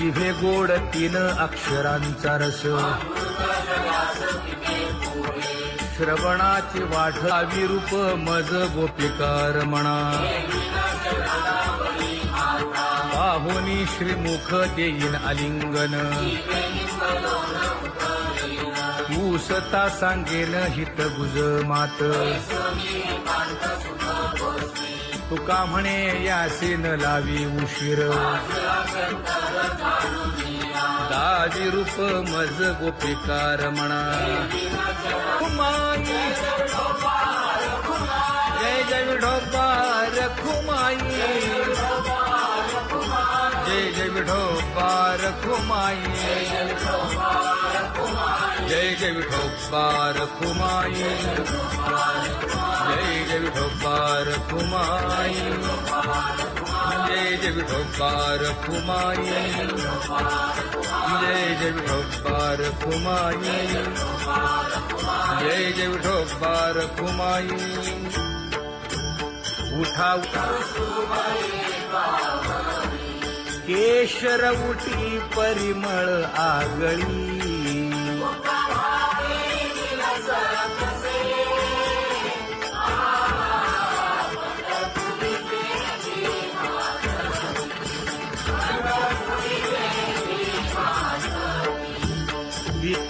जिभे गोड तीन अक्षरांचा रस. श्रवणाची वाढ रूप मज गोपिकार म्हणा पाहुनी श्रीमुख देईन आलिंगन ऊसता सांगेन हित गुज मात. तुका म्हणे न लावी उशीर. दाजी रूप मज गोपिकार म्हणा खुमाई. जय जय विठोबार खुमाई. जय जय विठोबार खुमाई. जय जय विठोबार खुमाई. जय जय विठोबार खुमाई. जय जय विठोबार खुमाई जय जय विठोबार खुमाई जय जय विठोबार खुमाई उठा उठा. केशर उठी परिमळ आगळी.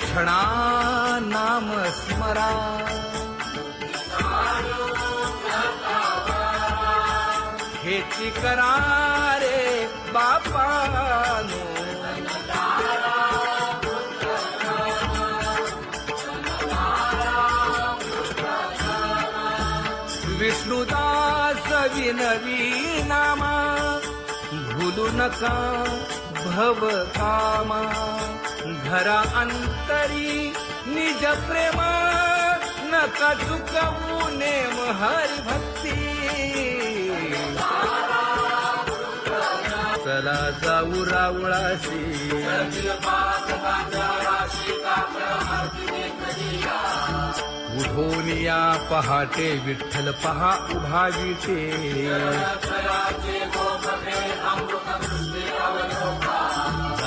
क्षणा नाम स्मरा। हेची करा रे बापानो। विष्णुदास विनवी भूलू नका. भव कामा. घरा अंतरी निज प्रेमा. नका चुकवू नेम हरी भक्ती. चला जाऊ रावळाशी. उठून पहाटे विठ्ठल पहा उभा विटे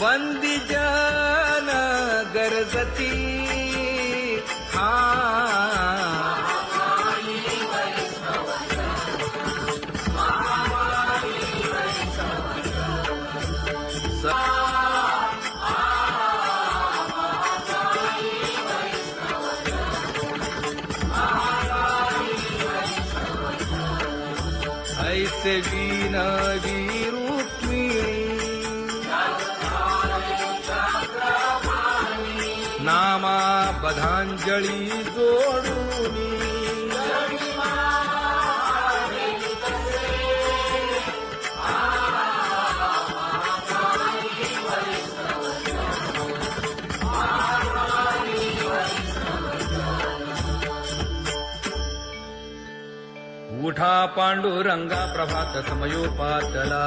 बंदी जन गरजती. हा. ऐसे पदांजली जोडून. उठा पांडुरंगा प्रभात समयोपातला.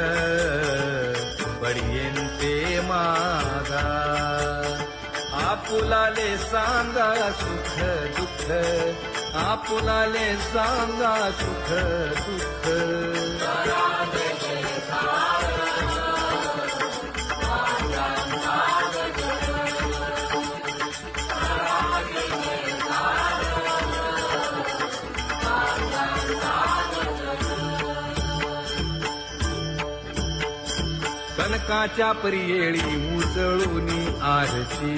सांगा सुख दुःख. आपुलाले सांगा सुख दुःख. कनकाच्या परियेळी उचळून आरती.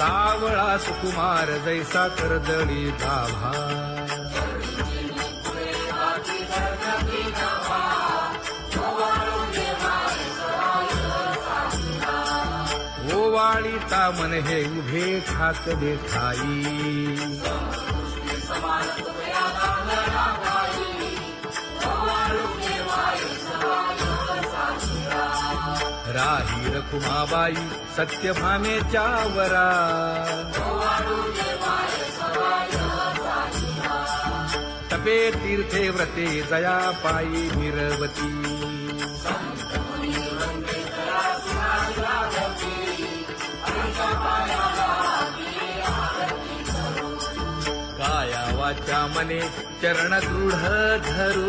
सावळा सुकुमार जैसा कर्दळी दाभा ओवाळी मन हे उभे खात देखाई. राही रखुमाबाई सत्यभामेच्या वरा तपे तीर्थे व्रते जया पायी निरवती काया वाचा मने चरण दृढ धरू.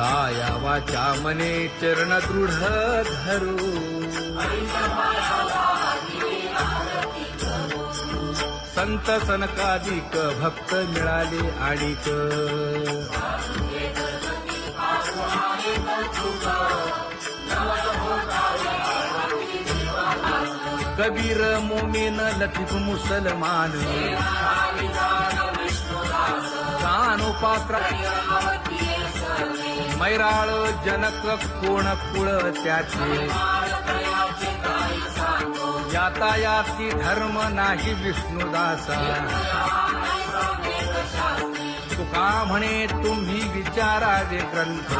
काया वाचा मने चरण दृढ धरू. संत सनकादिक भक्त मिळाले आणिक. कबीर मोमेन लतीफ मुसलमान. कानोपात्र मैराळ जनक कोण कुळ त्याचे? यातायाती धर्म नाही विष्णुदासा. तुका म्हणे तुम्ही विचारावे ग्रंथ.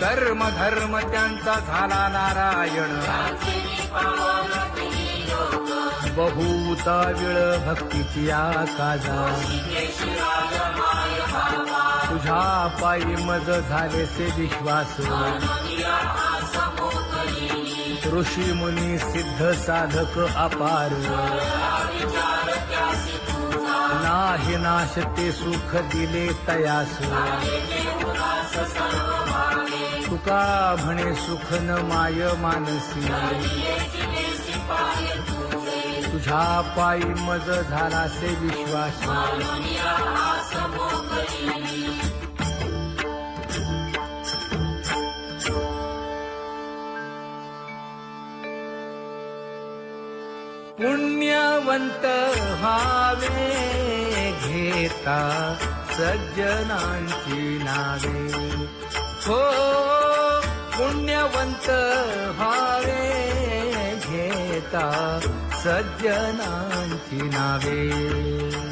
कर्म धर्म त्यांचा झाला नारायण. बहुता विळ भक्तीची आकाजा. तुझ्या पायी मज झाले से विश्वास. ऋषी मुनी सिद्ध साधक अपार. नाही नाश ते सुख दिले तयास. तुका म्हणे सुख न माय मानसी. तुझ्या पायी मज झाला से विश्वास. पुण्यवंत व्हावे घेता सज्जनांची नावे. हो पुण्यवंत व्हावे घेता सज्जनांची नावे.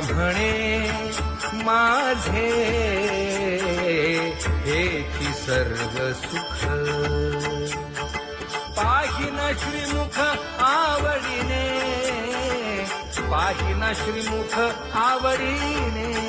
म्हणे माझे हेची सर्व सुख. पाहिन श्रीमुख आवडीने पाहिन श्रीमुख आवडीने.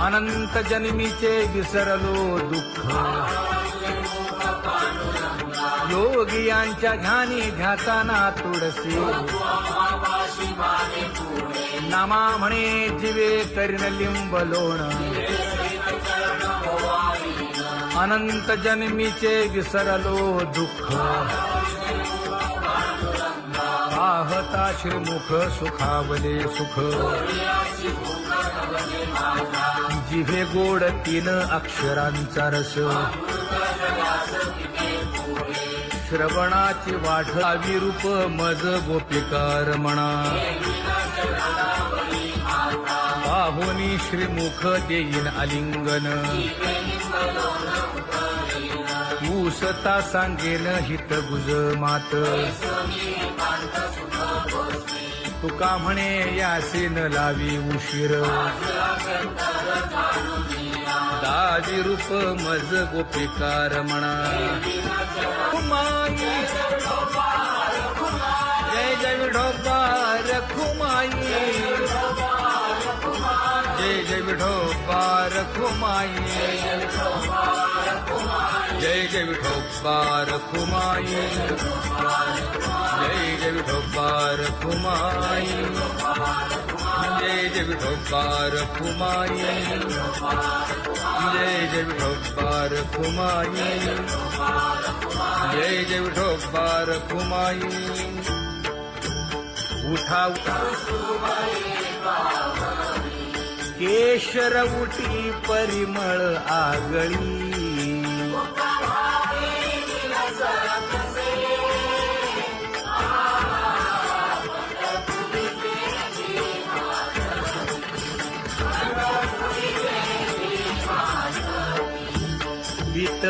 अनंत जन्मीचे विसरलो दुःख. योगियांच्या ध्यानी ध्याताना तुळसी नामा म्हणे जिवे कर्णलिंब लिंब लोण. अनंत जन्मीचे विसरलो दुःख. आहता श्रीमुख सुखावले सुख. जिभे गोड तीन अक्षरांचा रस. श्रवणाची वाढ विरूप मज गोपिकार म्हणा पाहुनी श्रीमुख देईन आलिंगन ऊसता सांगेन हित गुज मात तुका म्हणे यासीन लावी उशीर. दाजी रूप मज गोपिकार म्हणा. खुमाई जय जय विठोबार खुमाई जय जय विठोबार खुमाई जय जय विठोबार खुमाई जय जय जय जय विठोबार खुमाई जय जय विठोबार खुमाई जय जय विठोबार खुमाई उठा केशर उठी परिमळ आगळी।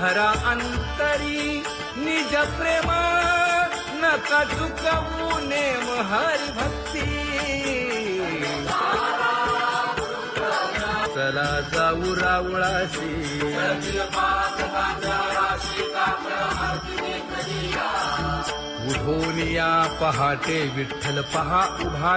धरा अंतरी निज प्रेमा नका चुकवू नेम हरी भक्ती चला जाऊ रावळाशी. उठून पहाटे विठ्ठल पहा उभा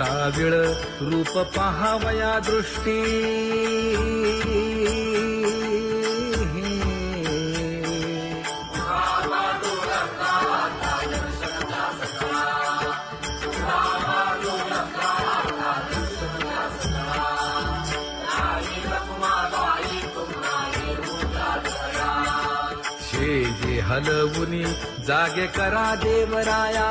काविळ रूप पहावया दृष्टी. हलवुनी जागे करा देवराया.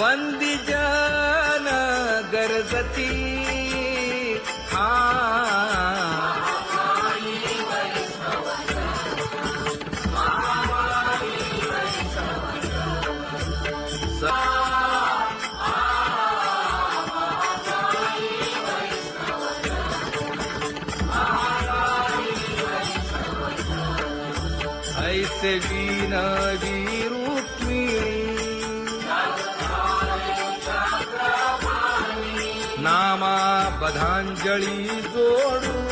बंदी जन गरजती हा बधांजळी जोडून.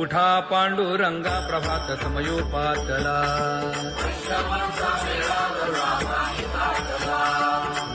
उठा पांडुरंगा प्रभात समयोपातला.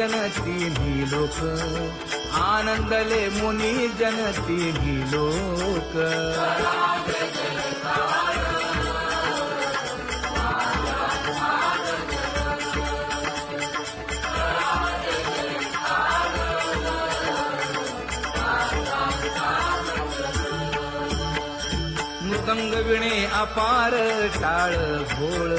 जनती लोक. आनंदले मुनी जनती लोक. मृदंग विणे अपार टाळ भोळ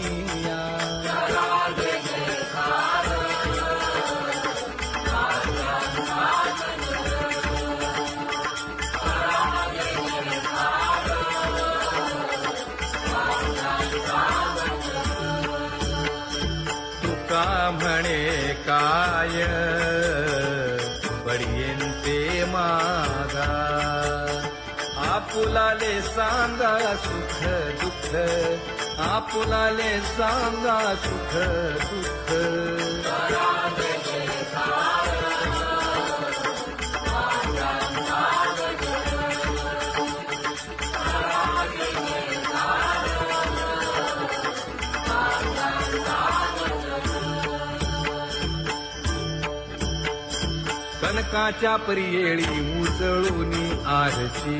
दुःख आपुलाले सांगा सुख दुःख. कनकाच्या परियेळी उजळून आरती.